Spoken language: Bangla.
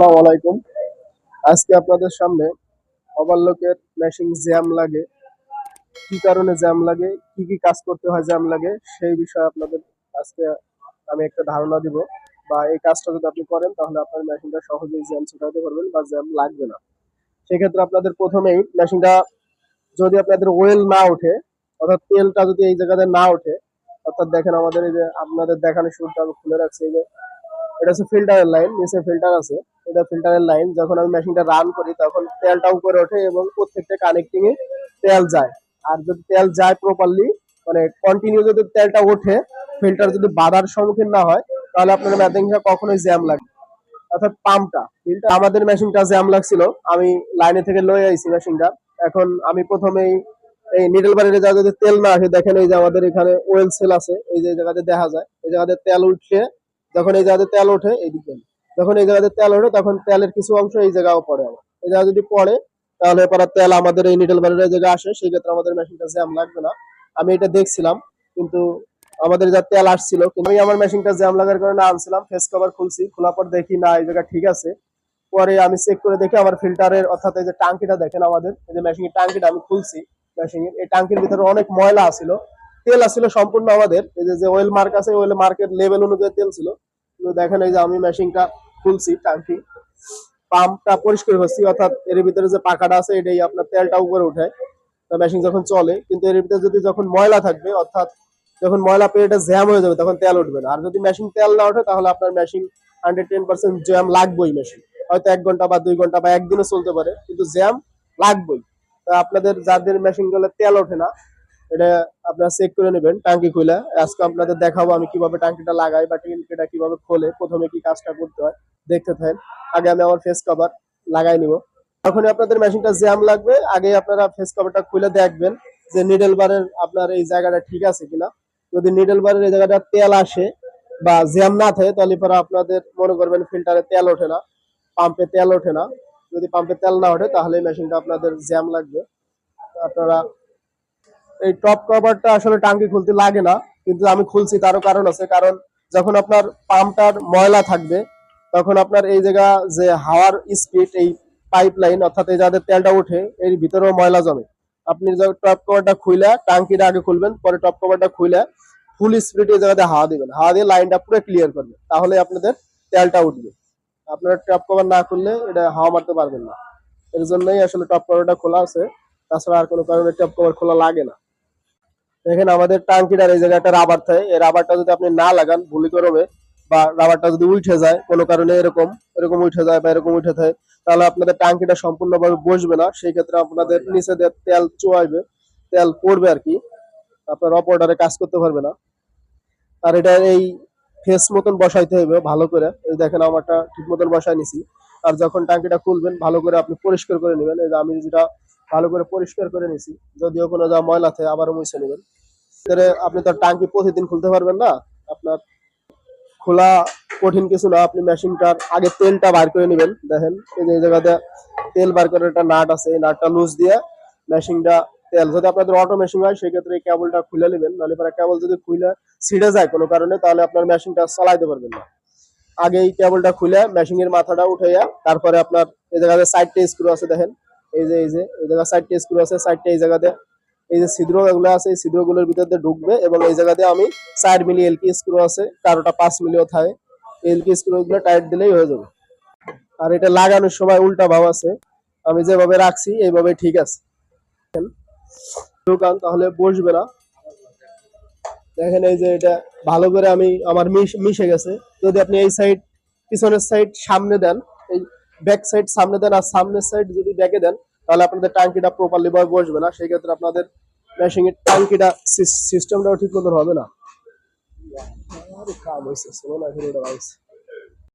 আসসালামু আলাইকুম। আজকে আপনাদের সামনে ওভারলকের মেশিন জ্যাম লাগে। কি কারণে জ্যাম লাগে? কি কি কাজ করতে হয় জ্যাম লাগে? সেই বিষয়ে আপনাদের আজকে আমি একটা ধারণা দিব। বা এই কাজটা যদি আপনি করেন, তাহলে আপনার মেশিনটা সহজেই জ্যাম ছোটাতে পারবেন বা জ্যাম লাগবে না। সেক্ষেত্রে আপনাদের প্রথমেই মেশিনটা যদি আপনাদের ওয়েল না ওঠে, অর্থাৎ তেলটা যদি এই জায়গাতে না ওঠে, অর্থাৎ দেখেন আমাদের এই যে আপনাদের দেখানো শুরুটা আমি খুলে রাখছি, এই যে এটা হচ্ছে ফিল্টারের লাইন নিচে ফিল্টার আছে। এটা ফিল্টারের লাইন যখন আমি মেশিনটা রান করি, তখন তেলটা উপরে ওঠে এবং প্রত্যেকটা কানেক্টিং এ তেল যায়। আর যদি তেল যায় প্রপারলি মানে কন্টিনিউ যদি তেলটা ওঠে ফিল্টার যদি বাধার সম্মুখীন না হয়, তাহলে আপনার মেশিনটা কখনোই জ্যাম লাগবে অর্থাৎ পাম্পটা ফিল্টার আমাদের মেশিনটা জ্যাম লাগছিল। আমি লাইনে থেকে লয়ে আইছি মেশিনটা এখন আমি প্রথমেই এই নিডল বাড়িতে যা যদি তেল না আসে, দেখেন এই যে আমাদের এখানে ওয়েল সেল আছে, এই যে জায়গাতে দেখা যায়, এই জায়গাতে তেল উঠছে। যখন এই জায়গাতে তেল ওঠে, এইদিকে। যখন এই জায়গাতে তেল ওঠে, তখন তেলের কিছু অংশ এই জায়গাও পড়ে আমার এই জায়গা যদি পড়ে, তাহলে পরে তেল আমাদের এই নিডল বাড়ির জায়গায় আসে, সেই ক্ষেত্রে আমাদের মেশিনটা জ্যাম লাগবে না। আমি এটা দেখছিলাম, কিন্তু আমাদের যা তেল আসছিল, কিন্তু আমি আমার মেশিনটা জ্যাম লাগার কারণে আনছিলাম ফেস কভার খুলছি, খোলার পর দেখি, না, এই জায়গা ঠিক আছে। পরে আমি চেক করে দেখি, আমার ফিল্টারের অর্থাৎ এই যে টাঙ্কিটা দেখেন আমাদের, এই যে মেশিনের টাঙ্কিটা আমি খুলছি মেশিনের এই টাঙ্কির ভিতরে অনেক ময়লা আছিল। তেল আসছিল সম্পূর্ণ আমাদের। এই যে অয়েল মার্ক আছে অয়েল মার্কের লেভেল অনুযায়ী তেল ছিল। কিন্তু দেখেন এই যে আমি মেশিনটা খুলছি টাঙ্কি পাম্পটা পরিষ্কার করছি, অর্থাৎ এর ভিতরে যে পাখাটা আছে, এটাই আপনার তেলটা উপরে উঠায়। মেশিন যখন চলে, কিন্তু এর ভিতরে যদি যখন ময়লা থাকবে, অর্থাৎ যখন ময়লা পেয়ে এটা জ্যাম হয়ে যাবে, তখন তেল উঠবে না। আর যদি মেশিন তেল না ওঠে, তাহলে আপনার machine hundred ten percent jam লাগবেই মেশিন হয়তো এক ঘণ্টা বা দুই ঘণ্টা বা একদিনও চলতে পারে, কিন্তু জ্যাম লাগবেই। আপনাদের যাদের মেশিনগুলো তেল ওঠে না এটা আপনারা চেক করে নেবেন, টাঙ্কি খুলে আজকে আপনাদের দেখাবো আমি কীভাবে টাঙ্কিটা লাগাই বা টাঙ্কিটা কীভাবে খোলে, প্রথমে কি কাজটা করতে হয়, দেখতে থাকেন। আগে আমি আমার ফেস কভার লাগাই নিব। যখনই আপনাদের মেশিনটা জ্যাম লাগবে আগে আপনারা ফেস কভারটা খুলে দেখবেন যে নিডল বারের আপনার এই জায়গাটা ঠিক আছে কিনা। যদি নিডল বারের এই জায়গাটা তেল আসে বা জ্যাম না থাকে, তাহলে পরে আপনাদের মনে করবেন ফিল্টারে তেল ওঠে না পাম্পে তেল ওঠে না। যদি পাম্পে তেল না ওঠে, তাহলে মেশিনটা আপনাদের জ্যাম লাগবে। আপনারা এই টপ কভারটা আসলে টাঙ্কি খুলতে লাগে না, কিন্তু আমি খুলছি, তারও কারণ আছে। কারণ যখন আপনার পাম্পটার ময়লা থাকবে, তখন আপনার এই জায়গা যে হাওয়ার স্পিড এই পাইপ লাইন অর্থাৎ এই যাদের তেলটা ওঠে, এর ভিতরেও ময়লা জমে। আপনি যখন টপ কভারটা খুইলে টাঙ্কিটা আগে খুলবেন, পরে টপ কভারটা খুইলে ফুল স্পিড এই জায়গাতে হাওয়া দিবেন। হাওয়া দিয়ে লাইনটা পুরো ক্লিয়ার করবে তাহলে আপনাদের তেলটা উঠবে। আপনারা টপ কভার না খুললে এটা হাওয়া মারতে পারবেন না। এর জন্যই আসলে টপ কভারটা খোলা আছে। তাছাড়া আর কোনো কারণে টপ কভার খোলা লাগে না। দেখেন আমাদের টাঙ্কিটার এই জায়গায় একটা রাবার থাকে। এই রাবারটা যদি আপনি না লাগান ভুলি করবে বা রাবারটা যদি উঠে যায়, কোনো কারণে এরকম এরকম উঠে যায় বা এরকম উঠে থাকে, তাহলে আপনাদের টাঙ্কিটা সম্পূর্ণভাবে বসবে না। সেই ক্ষেত্রে আপনাদের নিচে দিয়ে তেল চোয়াইবে, তেল পড়বে আর কি। আপনার অপারেটারে কাজ করতে পারবে না। আর এটা এই ফেস মতন বসাইতে হবে ভালো করে। এই দেখেন আমারটা ঠিক মতন বসাই নিছি। আর যখন টাঙ্কিটা খুলবেন, ভালো করে আপনি পরিষ্কার করে নেবেন। এই যে আমি যেটা ভালো করে পরিষ্কার করে নিছি। যদিও কোনো যা ময়লা থাকে আবারও মুছে নেবেন। আপনি তো টাঙ্কি প্রতিদিন খুলতে পারবেন না। আপনার খোলা কঠিন কিছু না, আপনি মেশিনটার আগে তেলটা বার করে নেবেন। দেখেন, এই যে জায়গাতে তেল বার করার একটা নাট আছে, এই নাটটা লুজ দিয়ে মেশিনটা তেল। যদি আপনাদের অটো মেশিন হয়, সেক্ষেত্রে এই কেবলটা খুলে নেবেন। নাহলে পরে কেবল যদি খুলে ছিঁড়ে যায় কোনো কারণে, তাহলে আপনার মেশিনটা চালাইতে পারবেন না। আগে এই কেবলটা খুলে মেশিনের মাথাটা উঠাইয়া, তারপরে আপনার এই জায়গাতে সাইডটা স্ক্রু আছে, দেখেন। এই যে এই যে, এই জায়গা সাইডটা স্ক্রু আছে সাইডটা এই জায়গাতে এই যে ছিদ্র এগুলো আছে, এই ছিদ্রগুলোর ভিতর দিয়ে ঢুকবে এবং এই জায়গাতে আমি চার মিলি এলকি স্ক্রু আছে, কারোটা পাঁচ মিলিও থাকে এলকি স্ক্রু গুলো টাইট দিলেই হয়ে যাবে। আর এটা লাগানোর সময় উল্টা ভাব আছে। আমি যেভাবে রাখছি, এইভাবে ঠিক আছে। ঢুকান, তাহলে বসবে না। দেখেন এই যে এটা ভালো করে আমি, আমার মিশ- গেছে। যদি আপনি এই সাইড পিছনের সাইড সামনে দেন ব্যাক সাইড সামনে দেন আর সামনের সাইড যদি ব্যাকে দেন, তাহলে আপনাদের টাঙ্কিটা প্রপারলি ভাবে বসবে না। সেই ক্ষেত্রে আপনাদের ম্যাশিং এর টাঙ্কিটা সিস্টেমটাও ঠিক মতো হবে না। কাম হয়েছে